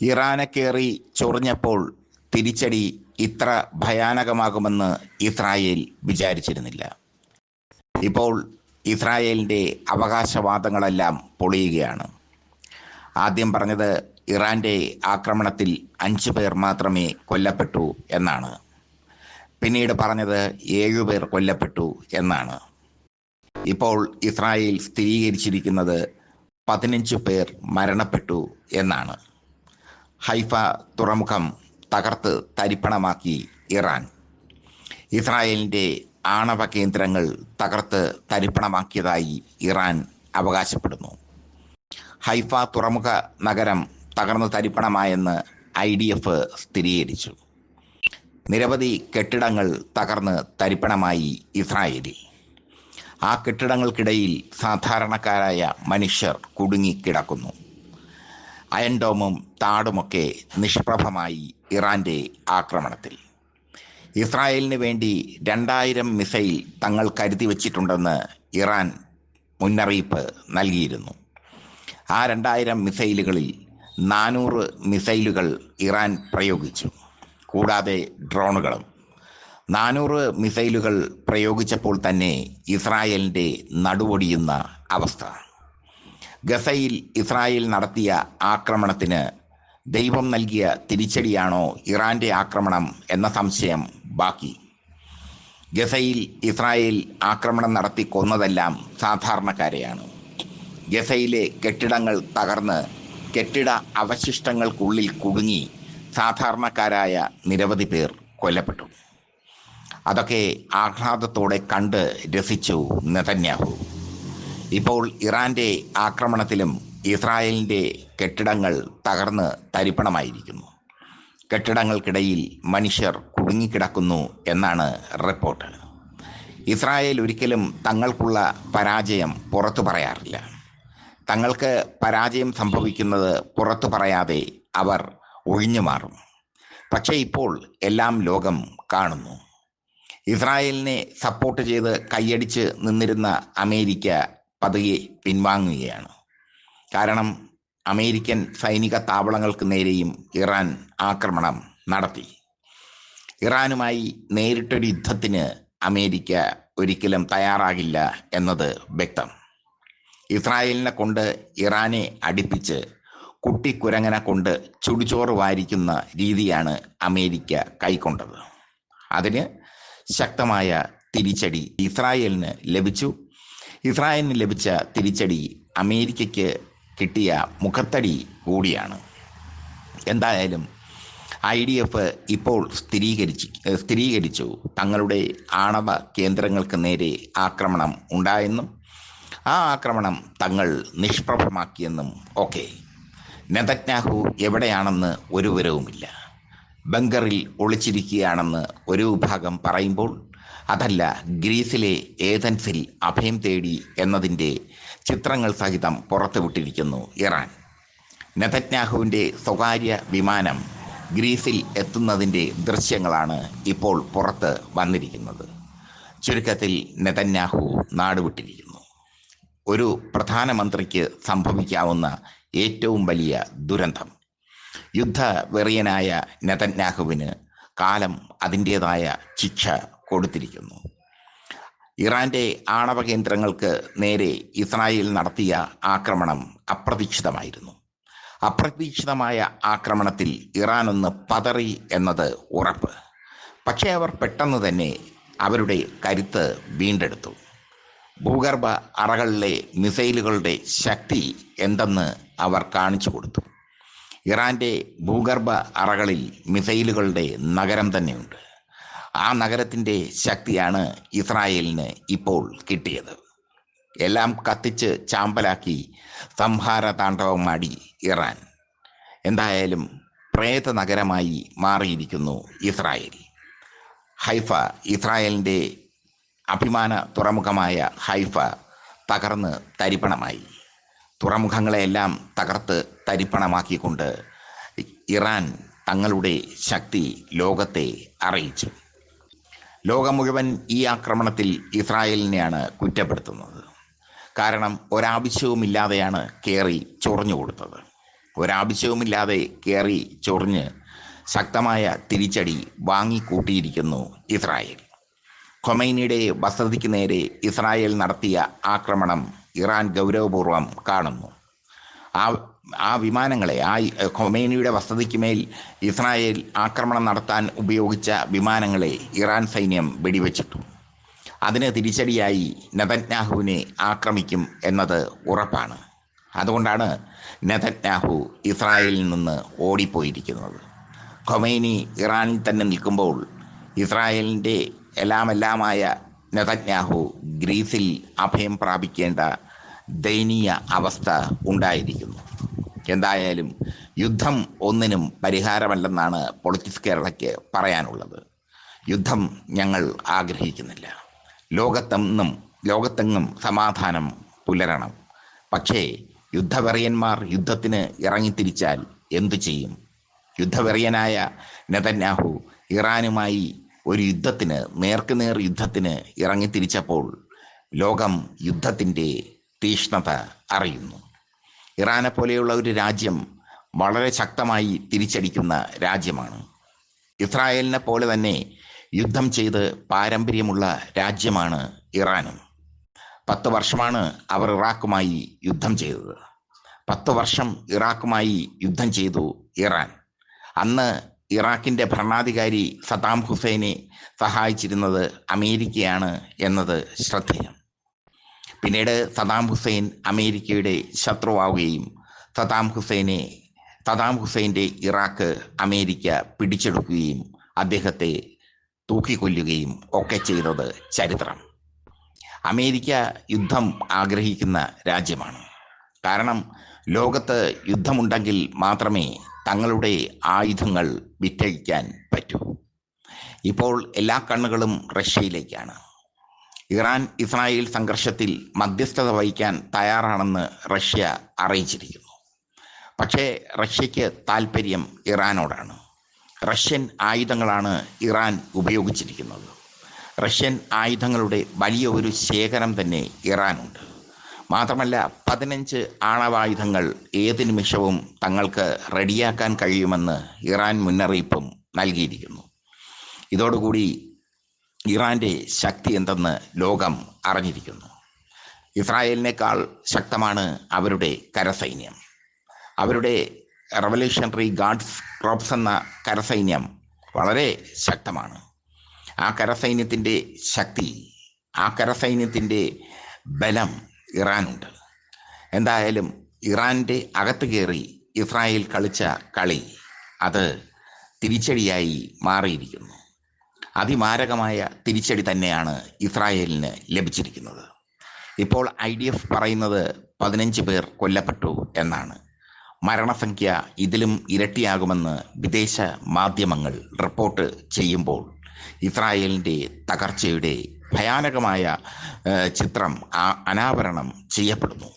ഇറാനെ കയറി ചൊറിഞ്ഞപ്പോൾ തിരിച്ചടി ഇത്ര ഭയാനകമാകുമെന്ന് ഇസ്രായേൽ വിചാരിച്ചിരുന്നില്ല. ഇപ്പോൾ ഇസ്രായേലിന്റെ അവകാശവാദങ്ങളെല്ലാം പൊളിയുകയാണ്. ആദ്യം പറഞ്ഞത് ഇറാന്റെ ആക്രമണത്തിൽ അഞ്ച് പേർ മാത്രമേ കൊല്ലപ്പെട്ടു എന്നാണ്. പിന്നീട് പറഞ്ഞത് ഏഴുപേർ കൊല്ലപ്പെട്ടു എന്നാണ്. ഇപ്പോൾ ഇസ്രായേൽ സ്ഥിരീകരിച്ചിരിക്കുന്നത് പതിനഞ്ച് പേർ മരണപ്പെട്ടു എന്നാണ്. ഹൈഫ തുറമുഖം തകർത്ത് തരിപ്പണമാക്കി ഇറാൻ. ഇസ്രായേലിന്റെ ആണവ കേന്ദ്രങ്ങൾ തകർത്ത് തരിപ്പണമാക്കിയതായി ഇറാൻ അവകാശപ്പെടുന്നു. ഹൈഫ തുറമുഖ നഗരം തകർന്ന് തരിപ്പണമായെന്ന് ഐ ഡി എഫ് സ്ഥിരീകരിച്ചു. നിരവധി കെട്ടിടങ്ങൾ തകർന്ന് തരിപ്പണമായി ഇസ്രായേലി ആ കെട്ടിടങ്ങൾക്കിടയിൽ സാധാരണക്കാരായ മനുഷ്യർ കുടുങ്ങിക്കിടക്കുന്നു. അയൻഡോമും താടുമൊക്കെ നിഷ്പ്രഭമായി ഇറാന്റെ ആക്രമണത്തിൽ. ഇസ്രായേലിന് വേണ്ടി രണ്ടായിരം മിസൈൽ തങ്ങൾ കരുതി വച്ചിട്ടുണ്ടെന്ന് ഇറാൻ മുന്നറിയിപ്പ് നൽകിയിരുന്നു. ആ രണ്ടായിരം മിസൈലുകളിൽ നാനൂറ് മിസൈലുകൾ ഇറാൻ പ്രയോഗിച്ചു കൂടാതെ ഡ്രോണുകളും. നാനൂറ് മിസൈലുകൾ പ്രയോഗിച്ചപ്പോൾ തന്നെ ഇസ്രായേലിന്റെ നടുവൊടിയുന്ന അവസ്ഥ. ഗസയിൽ ഇസ്രായേൽ നടത്തിയ ആക്രമണത്തിന് ദൈവം നൽകിയ തിരിച്ചടിയാണോ ഇറാന്റെ ആക്രമണം എന്ന സംശയം ബാക്കി. ഗസയിൽ ഇസ്രായേൽ ആക്രമണം നടത്തി കൊന്നതെല്ലാം സാധാരണക്കാരെയാണ്. ഗസയിലെ കെട്ടിടങ്ങൾ തകർന്ന് കെട്ടിട അവശിഷ്ടങ്ങൾക്കുള്ളിൽ കുടുങ്ങി സാധാരണക്കാരായ നിരവധി പേർ കൊല്ലപ്പെട്ടു. അതൊക്കെ ആഹ്ലാദത്തോടെ കണ്ട് രസിച്ചു നെതന്യാഹു. ഇപ്പോൾ ഇറാന്റെ ആക്രമണത്തിലും ഇസ്രായേലിന്റെ കെട്ടിടങ്ങൾ തകർന്ന് തരിപ്പണമായിരിക്കുന്നു. കെട്ടിടങ്ങൾക്കിടയിൽ മനുഷ്യർ കുടുങ്ങിക്കിടക്കുന്നു എന്നാണ് റിപ്പോർട്ട്. ഇസ്രായേൽ ഒരിക്കലും തങ്ങൾക്കുള്ള പരാജയം പുറത്തു പറയാറില്ല. തങ്ങൾക്ക് പരാജയം സംഭവിക്കുന്നത് പുറത്തു പറയാതെ അവർ ഒഴിഞ്ഞു മാറും. പക്ഷേ ഇപ്പോൾ എല്ലാം ലോകം കാണുന്നു. ഇസ്രായേലിനെ സപ്പോർട്ട് ചെയ്ത് കൈയടിച്ച് നിന്നിരുന്ന അമേരിക്ക പതുകെ പിൻവാങ്ങുകയാണ്. കാരണം അമേരിക്കൻ സൈനിക താവളങ്ങൾക്ക് നേരെയും ഇറാൻ ആക്രമണം നടത്തി. ഇറാനുമായി നേരിട്ടൊരു യുദ്ധത്തിന് അമേരിക്ക ഒരിക്കലും തയ്യാറാകില്ല എന്നത് വ്യക്തം. ഇസ്രായേലിനെ കൊണ്ട് ഇറാനെ അടുപ്പിച്ച് കുട്ടിക്കുരങ്ങനെ കൊണ്ട് ചുടിച്ചോറ് വാരിക്കുന്ന രീതിയാണ് അമേരിക്ക കൈക്കൊണ്ടത്. അതിന് ശക്തമായ തിരിച്ചടി ഇസ്രായേലിന് ലഭിച്ചു. ഇസ്രായേലിന് ലഭിച്ച തിരിച്ചടി അമേരിക്കയ്ക്ക് കിട്ടിയ മുഖത്തടി കൂടിയാണ്. എന്തായാലും ഐ ഡി എഫ് ഇപ്പോൾ സ്ഥിരീകരിച്ചു സ്ഥിരീകരിച്ചു. തങ്ങളുടെ ആണവ കേന്ദ്രങ്ങൾക്ക് നേരെ ആക്രമണം ഉണ്ടായെന്നും ആ ആക്രമണം തങ്ങൾ നിഷ്പ്രഭമാക്കിയെന്നും ഒക്കെ. നെതന്യാഹു എവിടെയാണെന്ന് ഒരു വിവരവുമില്ല. ബങ്കറിൽ ഒളിച്ചിരിക്കുകയാണെന്ന് ഒരു വിഭാഗം പറയുമ്പോൾ അതല്ല ഗ്രീസിലെ ഏതൻസിൽ അഭയം തേടി എന്നതിന്റെ ചിത്രങ്ങൾ സഹിതം പുറത്തുവിട്ടിരിക്കുന്നു ഇറാൻ. നെതന്യാഹുവിന്റെ സ്വകാര്യ വിമാനം ഗ്രീസിൽ എത്തുന്നതിന്റെ ദൃശ്യങ്ങളാണ് ഇപ്പോൾ പുറത്ത് വന്നിരിക്കുന്നത്. ചുരുക്കത്തിൽ നെതന്യാഹു നാടുവിട്ടിരിക്കുന്നു. ഒരു പ്രധാനമന്ത്രിക്ക് സംഭവിക്കാവുന്ന ഏറ്റവും വലിയ ദുരന്തം. യുദ്ധവെറിയനായ നെതന്യാഹുവിന് കാലം അതിന്റേതായ ശിക്ഷ കൊടുത്തിരിക്കുന്നു. ഇറാന്റെ ആണവ കേന്ദ്രങ്ങൾക്ക് നേരെ ഇസ്രായേൽ നടത്തിയ ആക്രമണം അപ്രതീക്ഷിതമായിരുന്നു. അപ്രതീക്ഷിതമായ ആക്രമണത്തിൽ ഇറാൻ ഒന്ന് പതറി എന്നത് ഉറപ്പ്. പക്ഷേ അവർ പെട്ടെന്ന് തന്നെ അവരുടെ കരുത്ത് വീണ്ടെടുത്തു. ഭൂഗർഭ അറകളിലെ മിസൈലുകളുടെ ശക്തി എന്തെന്ന് അവർ കാണിച്ചു കൊടുത്തു. ഇറാന്റെ ഭൂഗർഭ അറകളിൽ മിസൈലുകളുടെ നഗരം തന്നെയുണ്ട്. ആ നഗരത്തിന്റെ ശക്തിയാണ് ഇസ്രായേലിന് ഇപ്പോൾ കിട്ടിയത്. എല്ലാം കത്തിച്ച് ചാമ്പലാക്കി സംഹാര താണ്ഡവമാടി ഇറാൻ. എന്തായാലും പ്രേത നഗരമായി മാറിയിരിക്കുന്നു ഇസ്രായേൽ. ഹൈഫ ഇസ്രായേലിന്റെ അഭിമാന തുറമുഖമായ ഹൈഫ തകർന്ന് തരിപ്പണമായി. തുറമുഖങ്ങളെല്ലാം തകർത്ത് തരിപ്പണമാക്കിക്കൊണ്ട് ഇറാൻ തങ്ങളുടെ ശക്തി ലോകത്തെ അറിയിച്ചു. ലോകം മുഴുവൻ ഈ ആക്രമണത്തിൽ ഇസ്രായേലിനെയാണ് കുറ്റപ്പെടുത്തുന്നത്. കാരണം ഒരാവശ്യവുമില്ലാതെയാണ് കയറി ചൊറിഞ്ഞു കൊടുത്തത്. ഒരാവശ്യവുമില്ലാതെ കയറി ചൊറിഞ്ഞ് ശക്തമായ തിരിച്ചടി വാങ്ങിക്കൂട്ടിയിരിക്കുന്നു ഇസ്രായേൽ. ഖൊമൈനിയുടെ വസതിക്ക് നേരെ ഇസ്രായേൽ നടത്തിയ ആക്രമണം ഇറാൻ ഗൗരവപൂർവം കാണുന്നു. ആ ആ വിമാനങ്ങളെ ആ ഖൊമേനിയുടെ വസതിക്ക് മേൽ ഇസ്രായേൽ ആക്രമണം നടത്താൻ ഉപയോഗിച്ച വിമാനങ്ങളെ ഇറാൻ സൈന്യം വെടിവെച്ചിട്ടു. അതിന് തിരിച്ചടിയായി നെതന്യാഹുവിനെ ആക്രമിക്കും എന്നത് ഉറപ്പാണ്. അതുകൊണ്ടാണ് നെതന്യാഹു ഇസ്രായേലിൽ നിന്ന് ഓടിപ്പോയിരിക്കുന്നത്. ഖൊമൈനി ഇറാനിൽ തന്നെ നിൽക്കുമ്പോൾ ഇസ്രായേലിന്റെ എല്ലാമെല്ലാമായ നെതന്യാഹു ഗ്രീസിൽ അഭയം പ്രാപിക്കേണ്ട ദയനീയ അവസ്ഥ ഉണ്ടായിരിക്കുന്നു. എന്തായാലും യുദ്ധം ഒന്നിനും പരിഹാരമല്ലെന്നാണ് പൊളിറ്റിക്സ് കേരളയ്ക്ക് പറയാനുള്ളത്. യുദ്ധം ഞങ്ങൾ ആഗ്രഹിക്കുന്നില്ല. ലോകത്തെന്നും ലോകത്തെങ്ങും സമാധാനം പുലരണം. പക്ഷേ യുദ്ധവെറിയന്മാർ യുദ്ധത്തിന് ഇറങ്ങിത്തിരിച്ചാൽ എന്തു ചെയ്യും? യുദ്ധവെറിയനായ നെതന്യാഹു ഇറാനുമായി ഒരു യുദ്ധത്തിന് നേർക്കുനേർ യുദ്ധത്തിന് ഇറങ്ങിത്തിരിച്ചപ്പോൾ ലോകം യുദ്ധത്തിന്റെ തീഷ്ണത അറിയുന്നു. ഇറാനെ പോലെയുള്ള ഒരു രാജ്യം വളരെ ശക്തമായി തിരിച്ചടിക്കുന്ന രാജ്യമാണ്. ഇസ്രായേലിനെ പോലെ തന്നെ യുദ്ധം ചെയ്ത് പാരമ്പര്യമുള്ള രാജ്യമാണ് ഇറാനും. പത്ത് വർഷമാണ് അവർ ഇറാഖുമായി യുദ്ധം ചെയ്തത്. പത്ത് വർഷം ഇറാഖുമായി യുദ്ധം ചെയ്തു ഇറാൻ. അന്ന് ഇറാഖിന്റെ ഭരണാധികാരി സദാം ഹുസൈനെ സഹായിച്ചിരുന്നത് അമേരിക്കയാണ് എന്നത് ശ്രദ്ധേയം. പിന്നീട് സദാം ഹുസൈൻ അമേരിക്കയുടെ ശത്രുവാവുകയും സദാം ഹുസൈനെ സദാം ഹുസൈന്റെ ഇറാഖ് അമേരിക്ക പിടിച്ചെടുക്കുകയും അദ്ദേഹത്തെ തൂക്കിക്കൊല്ലുകയും ഒക്കെ ചെയ്തത് ചരിത്രം. അമേരിക്ക യുദ്ധം ആഗ്രഹിക്കുന്ന രാജ്യമാണ്. കാരണം ലോകത്ത് യുദ്ധമുണ്ടെങ്കിൽ മാത്രമേ തങ്ങളുടെ ആയുധങ്ങൾ വിറ്റഴിക്കാൻ പറ്റൂ. ഇപ്പോൾ എല്ലാ കണ്ണുകളും റഷ്യയിലേക്കാണ്. ഇറാൻ ഇസ്രായേൽ സംഘർഷത്തിൽ മധ്യസ്ഥത വഹിക്കാൻ തയ്യാറാണെന്ന് റഷ്യ അറിയിച്ചിരിക്കുന്നു. പക്ഷേ റഷ്യയ്ക്ക് താല്പര്യം ഇറാനോടാണ്. റഷ്യൻ ആയുധങ്ങളാണ് ഇറാൻ ഉപയോഗിച്ചിരിക്കുന്നത്. റഷ്യൻ ആയുധങ്ങളുടെ വലിയ ഒരു ശേഖരം തന്നെ ഇറാനുണ്ട്. മാത്രമല്ല പതിനഞ്ച് ആണവായുധങ്ങൾ ഏത് നിമിഷവും തങ്ങൾക്ക് റെഡിയാക്കാൻ കഴിയുമെന്ന് ഇറാൻ മുന്നറിയിപ്പും നൽകിയിരിക്കുന്നു. ഇതോടുകൂടി ഇറാന്റെ ശക്തി എന്തെന്ന് ലോകം അറിഞ്ഞിരിക്കുന്നു. ഇസ്രായേലിനേക്കാൾ ശക്തമാണ് അവരുടെ കരസൈന്യം. അവരുടെ റവല്യൂഷണറി ഗാർഡ്സ് ക്രോപ്സ് എന്ന കരസൈന്യം വളരെ ശക്തമാണ്. ആ കരസൈന്യത്തിന്റെ ശക്തി ആ കരസൈന്യത്തിന്റെ ബലം ഇറാനുണ്ട്. എന്തായാലും ഇറാന്റെ അകത്ത് കയറി ഇസ്രായേൽ കളിച്ച കളി അത് തിരിച്ചടിയായി മാറിയിരിക്കുന്നു. അതിമാരകമായ തിരിച്ചടി തന്നെയാണ് ഇസ്രായേലിന് ലഭിച്ചിരിക്കുന്നത്. ഇപ്പോൾ ഐ ഡി എഫ് പറയുന്നത് പതിനഞ്ച് പേർ കൊല്ലപ്പെട്ടു എന്നാണ്. മരണസംഖ്യ ഇതിലും ഇരട്ടിയാകുമെന്ന് വിദേശ മാധ്യമങ്ങൾ റിപ്പോർട്ട് ചെയ്യുമ്പോൾ ഇസ്രായേലിന്റെ തകർച്ചയുടെ ഭയാനകമായ ചിത്രം അനാവരണം ചെയ്യപ്പെടുന്നു.